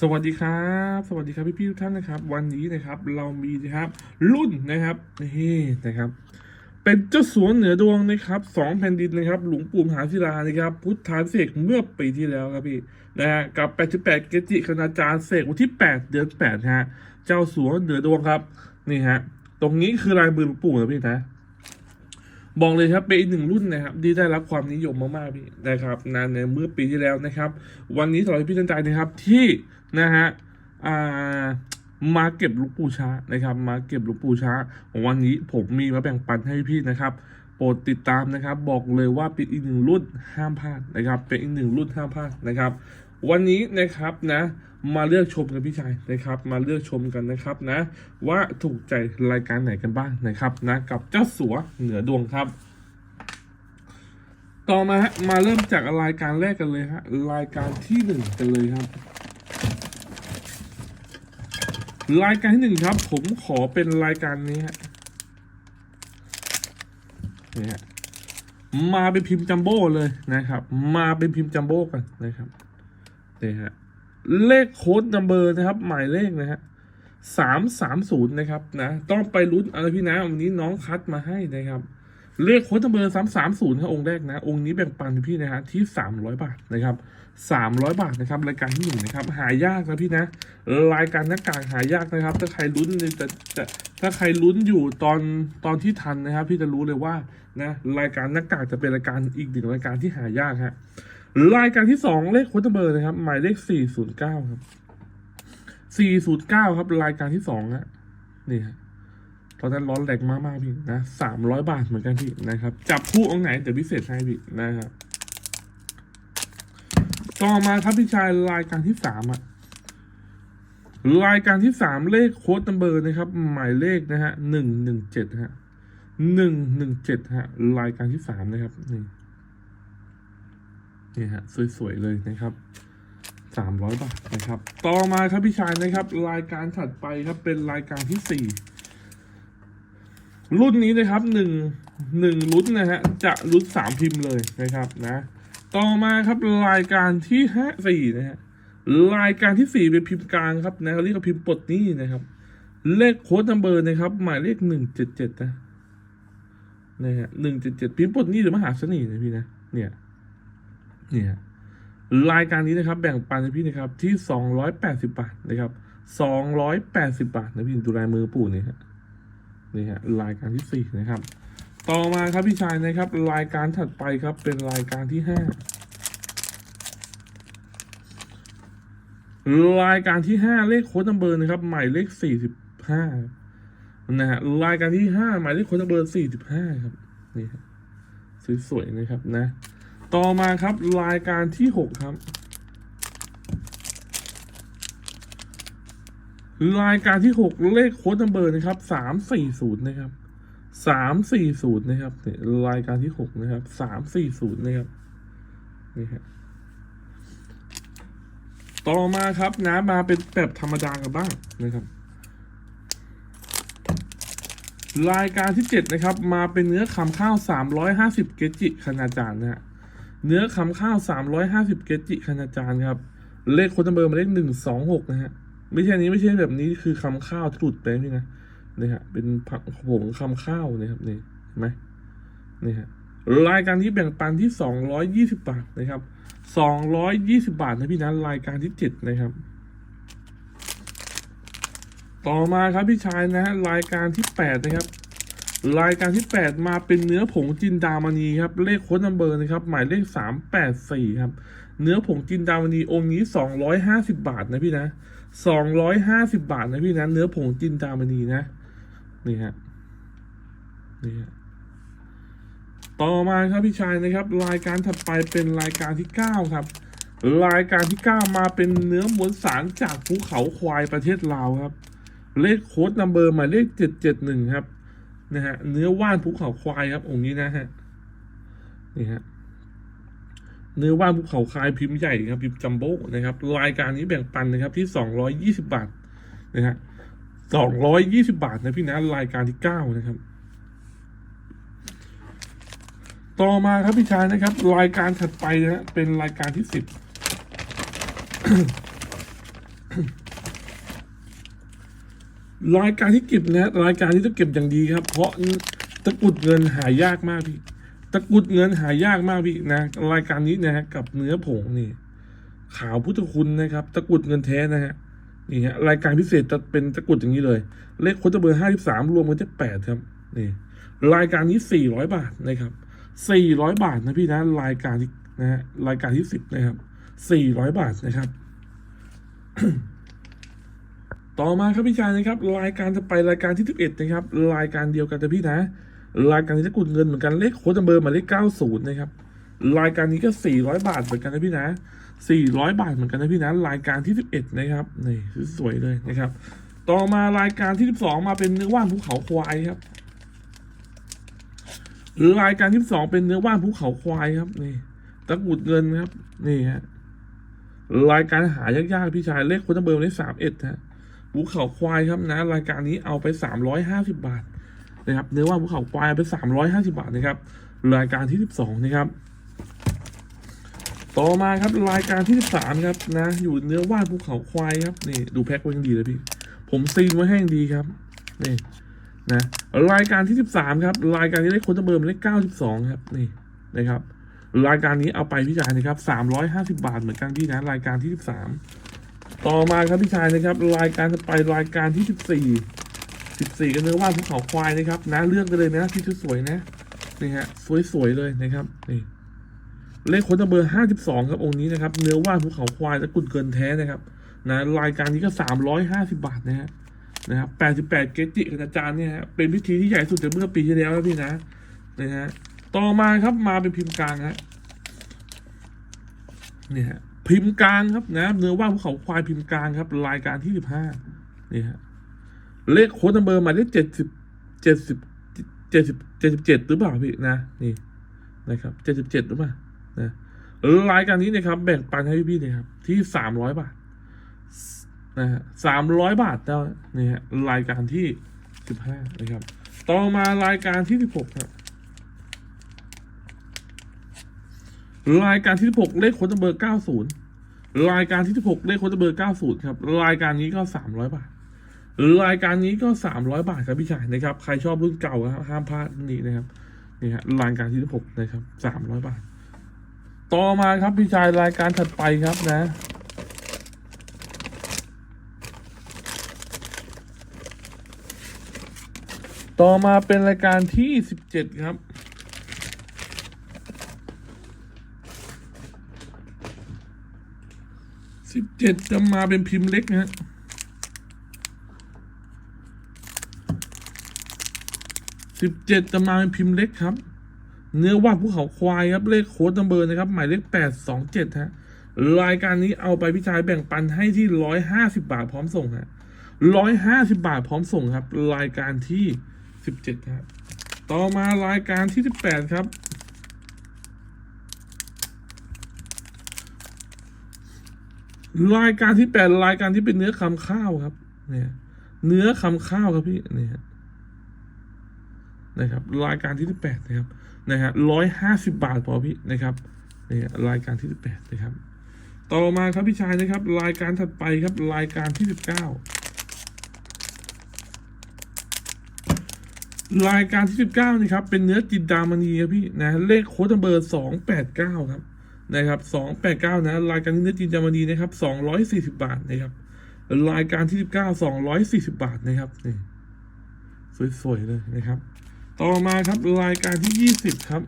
สวัสดีครับ สวัสดีครับพี่พี่ๆทุกท่านนะครับ วันนี้นะครับเรามีนะครับรุ่นนะครับนี่นะครับ เป็นเจ้าสัวเหนือดวงนะครับสองแผ่นดินนะครับ หลวงปู่มหาศิลานะครับ พุทธานเสกเมื่อปีที่แล้วครับพี่นะฮะกับ 88 เกจิคณาจารย์เสกวันที่ 8 เดือน8ฮะเจ้าสัวเหนือดวงครับนี่ฮะตรงนี้คือลายมือหลวงปู่นะพี่นะ บอกเลยครับเป็นอีกหนึ่งรุ่นนะครับที่ได้รับความนิยมมากๆพี่นะครับนานในเมื่อปีที่แล้วนะครับ วันนี้สำหรับพี่ท่านใจนะครับที่นะฮะอ่ามาเก็บลูกปูช้านะครับ มาเก็บลูกปูช้า วันนี้ผมมีมาแบ่งปันให้พี่นะครับโปรดติดตามนะครับ บอกเลยว่าเป็นอีกหนึ่งรุ่นห้ามพลาดนะครับ เป็นอีกหนึ่งรุ่นห้ามพลาดนะครับ วันนี้นะครับนะ มาเลือกชมกันพี่ชายนะครับ มาเลือกชมกันนะครับนะ ว่าถูกใจรายการไหนกันบ้างนะครับนะกับเจ้าสัวเหนือดวงครับ ต่อมาฮะมาเริ่มจากรายการแรกกันเลยฮะรายการที่หนึ่งกันเลยครับรายการที่หนึ่งครับ ผมขอเป็นรายการนี้ฮะนี่ฮะมาเป็นพิมพ์จัมโบ้เลยนะครับ มาเป็นพิมพ์จัมโบ้กันนะครับ นี่ฮะเลขโค้ดนัมเบอร์นะครับ หมายเลขนะฮะสามสามศูนย์นะครับนะต้องไปลุ้นอะไรพี่นะวันนี้น้องคัดมาให้นะครับ เลขโค้ดนัมเบอร์สามสามศูนย์ครับองค์แรกนะ องค์นี้แบ่งปันพี่นะฮะที่สามร้อยบาทนะครับสามร้อยบาทนะครับรายการที่หนึ่งนะครับ หายากนะพี่นะ รายการหน้ากากหายากนะครับ ถ้าใครลุ้นจะจะถ้าใครลุ้นอยู่ตอนตอนที่ทันนะครับ พี่จะรู้เลยว่านะรายการหน้ากากจะเป็นรายการอีกหนึ่งรายการที่หายากฮะ รายการที่สองเลขโค้ดนัมเบอร์นะครับ หมายเลขสี่ศูนย์เก้าครับสี่ศูนย์เก้าครับ รายการที่สองฮะนี่ฮะตอนนั้นร้อนแรงมากมากๆพี่นะสามร้อยบาทเหมือนกันพี่นะครับ จับคู่องไหนเดี๋ยวพิเศษให้พี่นะครับ ต่อมาครับพี่ชายรายการที่สามอะรายการที่สามเลขโค้ดนัมเบอร์นะครับ หมายเลขนะฮะหนึ่งหนึ่งเจ็ดฮะหนึ่งหนึ่งเจ็ดฮะ รายการที่สามนะครับนี่ นี่ฮะสวยๆเลยนะครับสามร้อยบาทนะครับ ต่อมาครับพี่ชายนะครับ รายการถัดไปครับเป็นรายการที่สี่รุ่นนี้นะครับหนึ่งหนึ่งรุ่นนะฮะจะรุ่นสามพิมพ์เลยนะครับนะ ต่อมาครับรายการที่ห้าสี่นะฮะรายการที่สี่เป็นพิมพ์กลางครับนะเขาเรียกว่าพิมพ์ปลดหนี้นะครับ เลขโค้ดนัมเบอร์นะครับ หมายเลขหนึ่งเจ็ดเจ็ดนะนะฮะหนึ่งเจ็ดเจ็ดพิมพ์ปลดหนี้หรือมหาเสน่ห์นะพี่นะเนี่ย เนี่ยรายการนี้นะครับ แบ่งปันให้พี่นะครับ ที่สองร้อยแปดสิบบาทนะครับสองร้อยแปดสิบบาทนะพี่ดูลายมือปู่นี่ฮะนี่ฮะรายการที่สี่นะครับ ต่อมาครับพี่ชายนะครับ รายการถัดไปครับ เป็นรายการที่ห้ารายการที่ห้าเลขโค้ดนัมเบอร์นะครับ หมายเลขสี่สิบห้านะฮะรายการที่ห้าหมายเลขโค้ดนัมเบอร์สี่สิบห้าครับนี่ฮะสวยๆนะครับนะ ต่อมาครับรายการที่หกครับ รายการที่หกเลขโค้ดนัมเบอร์นะครับสามสี่ศูนย์นะครับสามสี่ศูนย์นะครับเนี่ยรายการที่หกนะครับสามสี่ศูนย์นะครับนี่ครับต่อมาครับนะมาเป็นแบบธรรมดากันบ้างนะครับ รายการที่เจ็ดนะครับ มาเป็นเนื้อคำข้าวสามร้อยห้าสิบเกจิคณาจารย์นะฮะ เนื้อคำข้าวสามร้อยห้าสิบเกจิคณาจารย์ครับ เลขโค้ดนัมเบอร์มาเลขหนึ่งสองหกนะฮะ ไม่ใช่นี้ไม่ใช่แบบนี้คือคำข้าวที่หลุดไปนี่นะนี่ฮะ เป็นผักผงคำข้าวนะครับนี่เห็นไหมนี่ฮะรายการที่แบ่งปันที่สองร้อยยี่สิบบาทนะครับสองร้อยยี่สิบาทนะพี่นะรายการที่เจ็ดนะครับ ต่อมาครับพี่ชายนะฮะรายการที่แปดนะครับ รายการที่แปดมาเป็นเนื้อผงจินดามณีครับ เลขโค้ดนัมเบอร์นะครับ หมายเลขสามแปดสี่ครับ เนื้อผงจินดามณีองค์นี้สองร้อยห้าสิบาทนะพี่นะสองร้อยห้าสิบาทนะพี่นะ เนื้อผงจินดามณีนะ นี่ฮะ นี่ฮะ ต่อมาครับพี่ชายนะครับ รายการถัดไปเป็นรายการที่เก้าครับ รายการที่เก้ามาเป็นเนื้อมวลสารจากภูเขาควายประเทศลาวครับ เลขโค้ดนัมเบอร์หมายเลขเจ็ดเจ็ดหนึ่งครับ นะฮะเนื้อว่านภูเขาควายครับองค์นี้นะฮะนี่ฮะเนื้อว่านภูเขาควายพิมพ์ใหญ่ครับพิมพ์จัมโบ้นะครับรายการนี้แบ่งปันนะครับที่สองร้อยยี่สิบาทนะฮะสองร้อยยี่สิบาทนะพี่นะรายการที่เก้านะครับ ต่อมาครับพี่ชายนะครับ รายการถัดไปนะฮะเป็นรายการที่สิบ รายการที่เก็บนะรายการที่ต้องเก็บอย่างดีครับ เพราะตะกุดเงินหายากมากพี่ ตะกุดเงินหายากมากพี่นะ รายการนี้นะฮะกับเนื้อผงนี่ ขาวพุทธคุณนะครับ ตะกุดเงินแท้นะฮะนี่ฮะรายการพิเศษจะเป็นตะกุดอย่างนี้เลย เลขโค้ดเบอร์ห้าสิบสามรวมกันจะแปดครับนี่รายการนี้สี่ร้อยบาทนะครับสี่ร้อยบาทนะพี่นะรายการที่นะฮะรายการที่สิบนะครับสี่ร้อยบาทนะครับ ต่อมาครับพี่ชายนะครับ รายการจะไปรายการที่สิบเอ็ดนะครับ รายการเดียวกันแต่พี่นะ รายการนี้จะกุดเงินเหมือนกันเลขโค้ดเบอร์หมายเลขเก้าศูนย์นะครับ รายการนี้ก็สี่ร้อยบาทเหมือนกันนะพี่นะสี่ร้อยบาทเหมือนกันนะพี่นะ รายการที่สิบเอ็ดนะครับนี่สวยเลยนะครับ ต่อมารายการที่สิบสองมาเป็นเนื้อว่านภูเขาควายครับ รายการที่สองเป็นเนื้อว่านภูเขาควายครับนี่ตะกุดเงินครับ นี่ฮะรายการหายากๆพี่ชายเลขโค้ดเบอร์มาเลขสามเอ็ดฮะ ภูเขาควายครับนะรายการนี้เอาไปสามร้อยห้าสิบาทนะครับเนื้อว่าภูเขาควายเอาไปสามร้อยห้าสิบาทนะครับรายการที่สิบสองนะครับ ต่อมาครับรายการที่สิบสามครับนะ อยู่เนื้อว่านภูเขาควายครับนี่ดูแพ็คไว้ยังดีเลยพี่ ผมซีนไว้ให้ย่างดีครับนี่นะรายการที่สิบสามครับ รายการนี้ได้คนจะเบอร์มาเลขเก้าสิบสองครับนี่นะครับ รายการนี้เอาไปพี่ชายนะครับสามร้อยห้าสิบาทเหมือนกันพี่นะรายการที่สิบสาม ต่อมาครับพี่ชายนะครับ รายการจะไปรายการที่สิบสี่สิบสี่ก็เนื้อว่านภูเขาควายนะครับ นะเลือกได้เลยนะที่สวยๆนะนี่ฮะสวยๆเลยนะครับนี่เลขโค้ดเบอร์ห้าสิบสองครับองค์นี้นะครับ เนื้อว่านภูเขาควายและกุดเกินแท้นะครับนะรายการนี้ก็สามร้อยห้าสิบาทนะฮะนะครับแปดสิบแปดเกจิคณาจารย์เนี่ยฮะเป็นพิธีที่ใหญ่สุดในเมื่อปีที่แล้วนะพี่นะนะฮะต่อมาครับมาเป็นพิมพ์กลางฮะเนี่ยฮะ พิมพ์กลางครับนะเนื้อว่าภูเขาควายพิมพ์กลางครับ รายการที่สิบห้านี่ฮะเลขโค้ดนัมเบอร์หมายเลขเจ็ดสิบเจ็ดสิบเจ็ดสิบเจ็ดสิบเจ็ดหรือเปล่าพี่นะนี่นะครับเจ็ดสิบเจ็ดหรือเปล่านะรายการนี้นะครับ แบ่งปันให้พี่ๆนะครับ ที่สามร้อยบาทนะฮะสามร้อยบาทแล้วนี่ฮะรายการที่สิบห้านะครับ ต่อมารายการที่สิบหกครับ รายการที่16เลขโค้ดเบอร์90รายการที่16เลขโค้ดเบอร์90ครับ รายการนี้ก็300บาท รายการนี้ก็300บาทครับพี่ชายนะครับ ใครชอบรุ่นเก่าครับห้ามพลาดนนี้นะครับนี่ฮะรายการที่16นะครับ300บาท ต่อมาครับพี่ชายรายการถัดไปครับนะต่อมาเป็นรายการที่ 17 ครับ สิบเจ็ดจะมาเป็นพิมพ์เล็กนะฮะสิบเจ็ดจะมาเป็นพิมพ์เล็กครับ เนื้อว่านภูเขาควายครับเลขโค้ดนัมเบอร์นะครับ หมายเลขแปดสองเจ็ดฮะรายการนี้เอาไปพี่ชายแบ่งปันให้ที่ร้อยห้าสิบาทพร้อมส่งฮะร้อยห้าสิบาทพร้อมส่งครับ รายการที่สิบเจ็ดครับ ต่อมารายการที่สิบแปดครับ รายการที่แปดรายการที่เป็นเนื้อคำข้าวครับ เนี่ย เนื้อคำข้าวครับพี่เนี่ยนะครับ รายการที่ที่แปดนะครับนะฮะร้อยห้าสิบบาทพอพี่นะครับเนี่ยรายการที่ที่แปดนะครับ ต่อมาครับพี่ชายนะครับ รายการถัดไปครับ รายการที่สิบเก้ารายการที่สิบเก้านี่ครับเป็นเนื้อจินดามณีครับพี่นะเลขโค้ดเบอร์สองแปดเก้าครับ นะครับสองแปดเก้านะ รายการนี้เนื้อจีนจามณีนะครับสองร้อยสี่สิบาทนะครับ รายการที่สิบเก้าสองร้อยสี่สิบาทนะครับนี่สวยๆเลยนะครับ ต่อมาครับรายการที่ยี่สิบครับ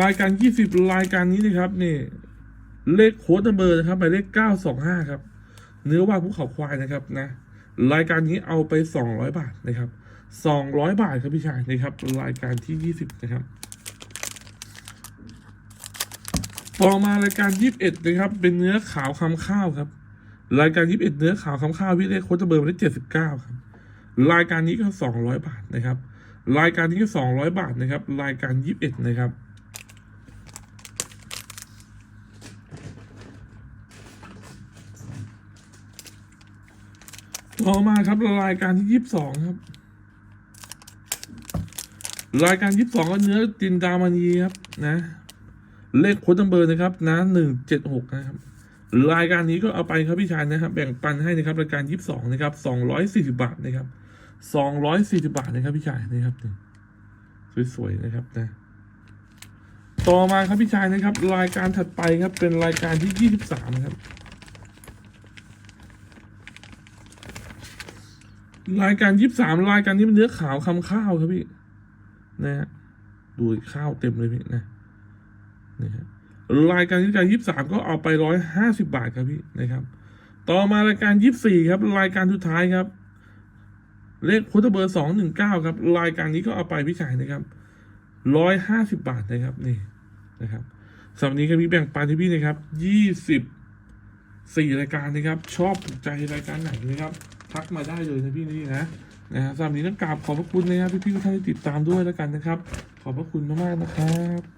รายการยี่สิบรายการนี้นะครับนี่เลขโค้ดเบอร์นะครับหมายเลขเก้าสองห้าครับ เนื้อว่าภูเขาควายนะครับนะ รายการนี้เอาไปสองร้อยบาทนะครับ สองร้อยบาทครับพี่ชายนะครับรายการที่ยี่สิบนะครับ ต่อมารายการยี่สิบเอ็ดนะครับ เป็นเนื้อขาวคำข้าวครับ รายการยี่สิบเอ็ดเนื้อขาวคำข้าวพี่เลขโค้ดเบอร์มาได้เจ็ดสิบเก้าครับ รายการนี้ก็สองร้อยบาทนะครับ รายการนี้ก็สองร้อยบาทนะครับ รายการยี่สิบเอ็ดนะครับต่อมาครับรายการที่ยี่สิบสองครับ รายการยี่สิบสองก็เนื้อจินดามณีครับนะ เลขโค้ดนัมเบอร์นะครับนะหนึ่งเจ็ดหกนะครับรายการนี้ก็เอาไปครับพี่ชายนะครับ แบ่งปันให้นะครับรายการยี่สิบสองนะครับสองร้อยสี่สิบาทนะครับสองร้อยสี่สิบาทนะครับพี่ชายนะครับสวยๆนะครับนะต่อมาครับพี่ชายนะครับ รายการถัดไปครับเป็นรายการที่ยี่สิบสามครับรายการยี่สิบสามรายการนี้มันเนื้อขาวคำข้าวครับพี่ นะฮะดูข้าวเต็มเลยพี่นะนี่ฮะรายการที่การยี่สิบสามก็เอาไปร้อยห้าสิบาทครับพี่นะครับ ต่อมารายการยี่สิบสี่ครับ รายการสุดท้ายครับ เลขโค้ดเบอร์สองหนึ่งเก้าครับ รายการนี้ก็เอาไปพี่ชายนะครับร้อยห้าสิบาทนะครับนี่นะครับสำหรับนนี้ก็มีแบ่งปันที่พี่นะครับยี่สิบสี่รายการนะครับ ชอบถูกใจรายการไหนนะครับ ทักมาได้เลยนะพี่นี่นะ นะฮะสำหรับนนี้ต้องกราบขอบพระคุณนะครับพี่ๆทุกท่านที่ติดตามด้วยแล้วกันนะครับ ขอบพระคุณมากๆนะครับ